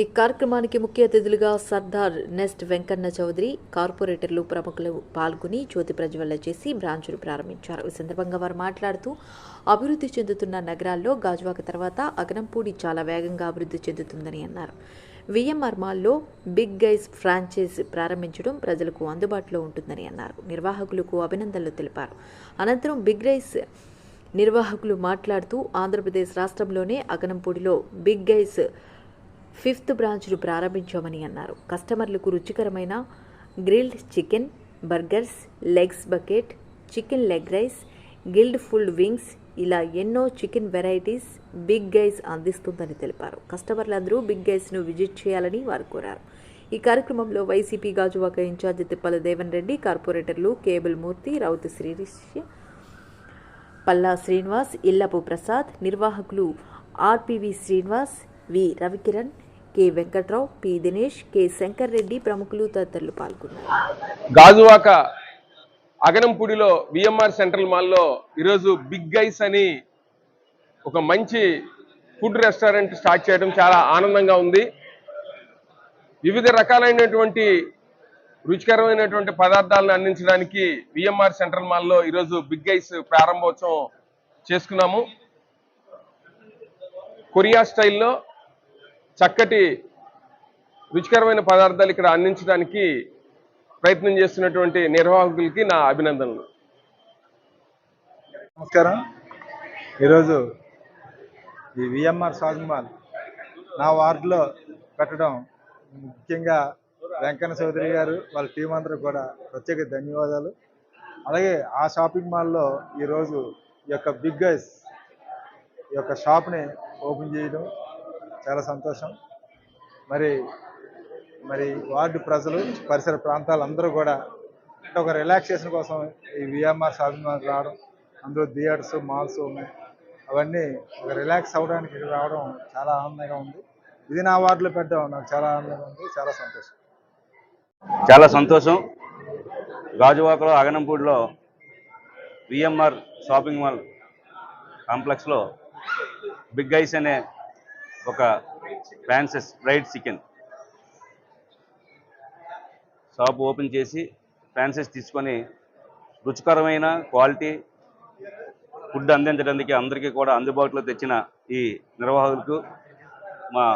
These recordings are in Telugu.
ఈ కార్యక్రమానికి ముఖ్య అతిథులుగా సర్దార్ నెస్ట్ వెంకన్న చౌదరి కార్పొరేటర్లు ప్రముఖులు పాల్గొని జ్యోతి ప్రజ్వల్ల చేసి బ్రాంచులు ప్రారంభించారు. ఈ సందర్భంగా వారు మాట్లాడుతూ అభివృద్ధి చెందుతున్న నగరాల్లో గాజువాక తర్వాత అగనంపూడి చాలా వేగంగా అభివృద్ధి చెందుతుందని అన్నారు. విఎంఆర్ మాల్లో బిగ్ గైస్ ఫ్రాంచైజ్ ప్రారంభించడం ప్రజలకు అందుబాటులో ఉంటుందని అన్నారు. నిర్వాహకులకు అభినందనలు తెలిపారు. అనంతరం బిగ్ రైస్ నిర్వాహకులు మాట్లాడుతూ ఆంధ్రప్రదేశ్ రాష్ట్రంలోనే అగనంపూడిలో బిగ్ గైస్ ఫిఫ్త్ బ్రాంచ్ను ప్రారంభించామని అన్నారు. కస్టమర్లకు రుచికరమైన grilled chicken burgers legs bucket chicken leg rice grilled pulled wings ఇలా ఎన్నో చికెన్ వెరైటీస్ బిగ్ గైస్ అందిస్తుందని తెలిపారు. కస్టమర్లందరూ బిగ్ గైస్ను విజిట్ చేయాలని వారు కోరారు. ఈ కార్యక్రమంలో వైసీపీ గాజువాక ఇన్ఛార్జి తిప్పల దేవన్ రెడ్డి కార్పొరేటర్లు కేబుల్ మూర్తి రౌతు శ్రీరిష్య పల్లా శ్రీనివాస్ ఇల్లపు ప్రసాద్ నిర్వాహకులు RPV Srinivas V Ravikiran K. Venkatrao P. Dinesh K. Shankar Reddy ప్రముఖులు తదితరులు పాల్గొన్నారు. గాజువాక అగనంపూడిలో విఎంఆర్ సెంట్రల్ మాల్లో ఈరోజు బిగ్ గైస్ అని ఒక మంచి ఫుడ్ రెస్టారెంట్ స్టార్ట్ చేయడం చాలా ఆనందంగా ఉంది. వివిధ రకాలైనటువంటి రుచికరమైనటువంటి పదార్థాలను అందించడానికి విఎంఆర్ సెంట్రల్ మాల్లో ఈరోజు బిగ్ గైస్ ప్రారంభోత్సవం చేసుకున్నాము. కొరియా స్టైల్లో చక్కటి రుచికరమైన పదార్థాలు ఇక్కడ అందించడానికి ప్రయత్నం చేస్తున్నటువంటి నిర్వాహకులకి నా అభినందనలు. నమస్కారం. ఈరోజు ఈ విఎంఆర్ షాపింగ్ మాల్ నా వార్డులో పెట్టడం ముఖ్యంగా వెంకన్న చౌదరి గారు వాళ్ళ టీం అందరూ కూడా ప్రత్యేక ధన్యవాదాలు. అలాగే ఆ షాపింగ్ మాల్లో ఈరోజు ఈ యొక్క బిగ్ గైస్ ఈ యొక్క షాప్ని ఓపెన్ చేయడం చాలా సంతోషం. మరి మరి వార్డు ప్రజలు పరిసర ప్రాంతాలందరూ కూడా అంటే ఒక రిలాక్సేషన్ కోసం ఈ విఎంఆర్ షాపింగ్ మాల్ రావడం అందులో థియేటర్స్ మాల్స్ ఉన్నాయి. అవన్నీ ఒక రిలాక్స్ అవ్వడానికి ఇక్కడ రావడం చాలా ఆనందంగా ఉంది. ఇది నా వార్డులో పెట్టడం నాకు చాలా ఆనందంగా ఉంది చాలా సంతోషం. చాలా సంతోషం. గాజువాకలో అగనంపూడిలో విఎంఆర్ షాపింగ్ మాల్ కాంప్లెక్స్లో బిగ్ ఐస్ అనే ఒక franchise fried chicken. Shop open చేసి ఫ్రాన్సెస్ తీసుకొని రుచికరమైన క్వాలిటీ ఫుడ్ అందించడానికి అందరికీ కూడా అందుబాటులో తెచ్చిన ఈ నిర్వాహకులకు మా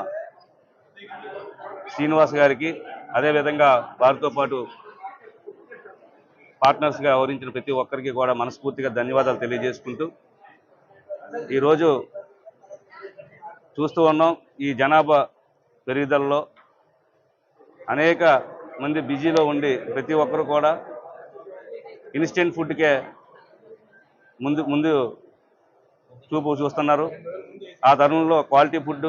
శ్రీనివాస్ గారికి అదేవిధంగా వారితో పాటు పార్ట్నర్స్గా వ్యవహరించిన ప్రతి ఒక్కరికి కూడా మనస్ఫూర్తిగా ధన్యవాదాలు తెలియజేసుకుంటూ ఈరోజు చూస్తూ ఉన్నాం ఈ జనాభా పెరుగుదలలో. అనేక మంది బిజీలో ఉండి ప్రతి ఒక్కరు కూడా ఇన్స్టెంట్ ఫుడ్కే ముందు ముందు చూపు చూస్తున్నారు. ఆ తరుణంలో క్వాలిటీ ఫుడ్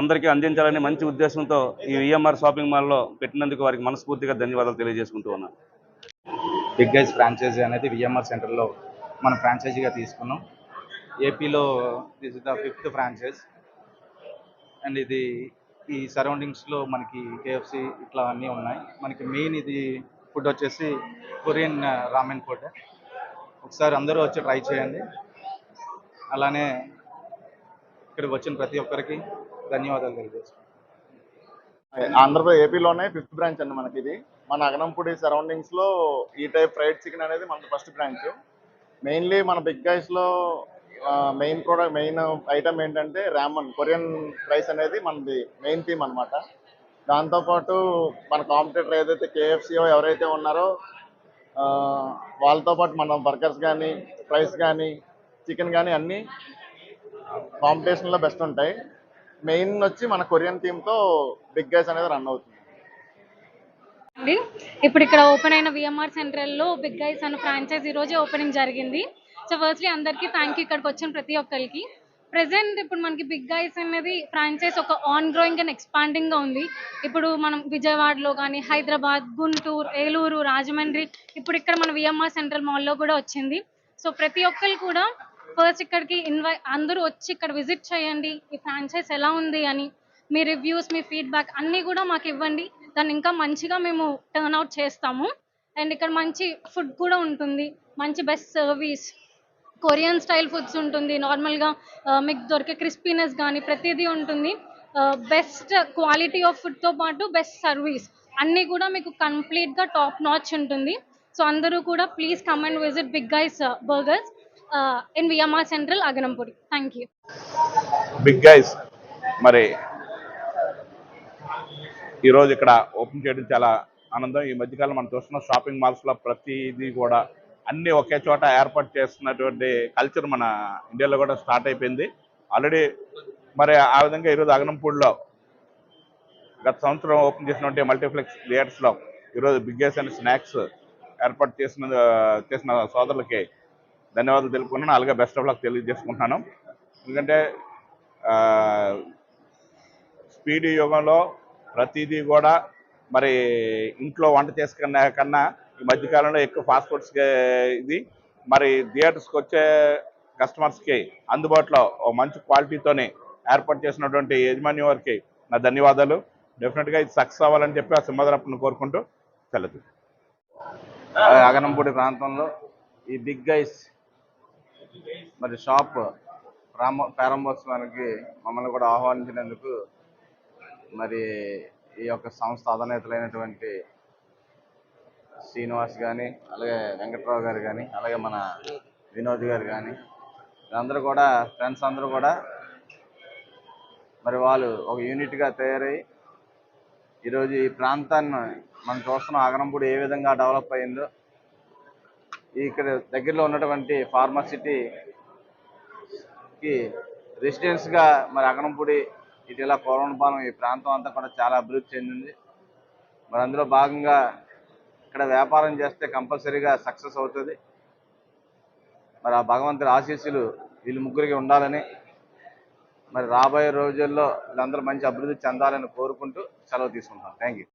అందరికీ అందించాలని మంచి ఉద్దేశంతో ఈ విఎంఆర్ షాపింగ్ మాల్లో పెట్టినందుకు వారికి మనస్ఫూర్తిగా ధన్యవాదాలు తెలియజేసుకుంటూ ఉన్నాను బిగ్ ఫ్రాంచైజీ అనేది విఎంఆర్ సెంటర్లో మనం ఫ్రాంచైజీగా తీసుకున్నాం. ఏపీలో this is the fifth franchise and ఇది ఈ సరౌండింగ్స్లో మనకి కేఎఫ్సి ఇట్లా అన్నీ ఉన్నాయి. మనకి మెయిన్ ఇది ఫుడ్ వచ్చేసి కొరియన్ రామెన్ ఫుడ్ ఒకసారి అందరూ వచ్చి ట్రై చేయండి. అలానే ఇక్కడికి వచ్చిన ప్రతి ఒక్కరికి ధన్యవాదాలు తెలియజేస్తున్నాను. ఆంధ్రప్రదేశ్ ఏపీలోనే ఫిఫ్త్ బ్రాంచ్ అండి మనకి ఇది. మన అగనంపూడి సరౌండింగ్స్లో ఈ టైప్ ఫ్రైడ్ చికెన్ అనేది మన ఫస్ట్ బ్రాంచ్ మెయిన్లీ మన బిగ్ గైస్లో మెయిన్ ప్రోడక్ట్ మెయిన్ ఐటమ్ ఏంటంటే రామన్ కొరియన్ రైస్ అనేది మనది మెయిన్ థీమ్ అనమాట దాంతోపాటు మన కాంపిటేటర్ ఏదైతే కేఎఫ్సీఓ ఎవరైతే ఉన్నారో వాళ్ళతో పాటు మనం బర్గర్స్ కానీ ఫ్రైస్ కానీ చికెన్ కానీ అన్నీ కాంపిటీషన్లో బెస్ట్ ఉంటాయి. మెయిన్ వచ్చి మన కొరియన్ థీమ్తో బిగ్ గైస్ అనేది రన్ అవుతుంది. ఇప్పుడు ఇక్కడ ఓపెన్ అయిన విఎంఆర్ సెంట్రల్లో బిగ్ గైస్ అన్న ఫ్రాంచైజ్ ఈ రోజే ఓపెనింగ్ జరిగింది. సో ఫస్ట్లీ అందరికీ థ్యాంక్ యూ ఇక్కడికి వచ్చిన ప్రతి ఒక్కరికి. ప్రెసెంట్ ఇప్పుడు మనకి బిగ్ గైస్ అనేది ఫ్రాంచైజ్ ఒక ఆన్ గ్రోయింగ్ అండ్ ఎక్స్పాండింగ్గా ఉంది. ఇప్పుడు మనం విజయవాడలో కానీ హైదరాబాద్ గుంటూరు ఏలూరు రాజమండ్రి ఇప్పుడు ఇక్కడ మన విఎంఆర్ సెంట్రల్ మాల్లో కూడా వచ్చింది. సో ప్రతి ఒక్కరు కూడా ఫస్ట్ ఇక్కడికి ఇన్వై అందరూ వచ్చి ఇక్కడ విజిట్ చేయండి. ఈ ఫ్రాంచైజ్ ఎలా ఉంది అని మీ రివ్యూస్ మీ ఫీడ్బ్యాక్ అన్నీ కూడా మాకు ఇవ్వండి. దాన్ని ఇంకా మంచిగా మేము టర్న్ అవుట్ చేస్తాము. అండ్ ఇక్కడ మంచి ఫుడ్ కూడా ఉంటుంది. మంచి best service Korean style foods ఉంటుంది. నార్మల్గా మీకు దొరికే క్రిస్పీనెస్ కానీ ప్రతిదీ ఉంటుంది. బెస్ట్ క్వాలిటీ ఆఫ్ ఫుడ్తో పాటు బెస్ట్ సర్వీస్. అన్నీ కూడా మీకు కంప్లీట్గా టాప్ నాచ్ ఉంటుంది. సో అందరూ కూడా please come and visit Big Guys burgers in VMR Central Aganampudi. Thank you. Big Guys మరి ఈరోజు ఇక్కడ ఓపెన్ చేయడం చాలా ఆనందం. ఈ మధ్యకాలం మనం చూస్తున్న షాపింగ్ మాల్స్లో ప్రతిదీ కూడా అన్నీ ఒకే చోట ఏర్పాటు చేస్తున్నటువంటి కల్చర్ మన ఇండియాలో కూడా స్టార్ట్ అయిపోయింది. ఆల్రెడీ మరి ఆ విధంగా ఈరోజు అగనంపూడిలో గత సంవత్సరం ఓపెన్ చేసినటువంటి మల్టీప్లెక్స్ థియేటర్స్లో ఈరోజు బిగ్గెస్ట్ అండ్ స్నాక్స్ ఏర్పాటు చేసిన చేసిన సోదరులకి ధన్యవాదాలు తెలుపుకున్నాను అలాగే బెస్ట్ ఆఫ్ లక్ తెలియజేసుకుంటున్నాను. ఎందుకంటే స్పీడ్ యుగంలో ప్రతిదీ కూడా మరి ఇంట్లో వంట చేసుకున్న కన్నా ఈ మధ్యకాలంలో ఎక్కువ ఫాస్ట్ ఫుడ్స్ ఇది. మరి థియేటర్స్కి వచ్చే కస్టమర్స్కి అందుబాటులో ఓ మంచి క్వాలిటీతోనే ఏర్పాటు చేసినటువంటి యజమాని వారికి నా ధన్యవాదాలు. డెఫినెట్గా ఇది సక్సెస్ అవ్వాలని చెప్పి ఆ సింహదరప్పని కోరుకుంటూ తెలదు అగనంపూడి ప్రాంతంలో ఈ బిగ్ గైస్ మరి షాప్ ప్రామ ప్రారంభోత్సవానికి మమ్మల్ని కూడా ఆహ్వానించినందుకు మరి ఈ యొక్క సంస్థ అధినేతలైనటువంటి శ్రీనివాస్ కానీ అలాగే వెంకట్రావు గారు కానీ అలాగే మన వినోద్ గారు కానీ వీళ్ళందరూ కూడా ఫ్రెండ్స్ అందరూ కూడా మరి వాళ్ళు ఒక యూనిట్గా తయారై ఈరోజు ఈ ప్రాంతాన్ని మనం చూస్తున్నాం. ఆగరంపూడి ఏ విధంగా డెవలప్ అయిందో. ఇక్కడ దగ్గరలో ఉన్నటువంటి ఫార్మసిటీకి రెసిడెన్స్గా మరి అగనంపూడి ఇటు ఇలా ఈ ప్రాంతం అంతా కూడా చాలా అభివృద్ధి చెందింది. మరి అందులో భాగంగా ఇక్కడ వ్యాపారం చేస్తే కంపల్సరీగా సక్సెస్ అవుతుంది. మరి ఆ భగవంతుడి ఆశీస్సులు వీళ్ళు ముగ్గురికి ఉండాలని మరి రాబోయే రోజుల్లో వీళ్ళందరూ మంచి అభివృద్ధి చెందాలని కోరుకుంటూ సెలవు తీసుకుంటాం థ్యాంక్ యూ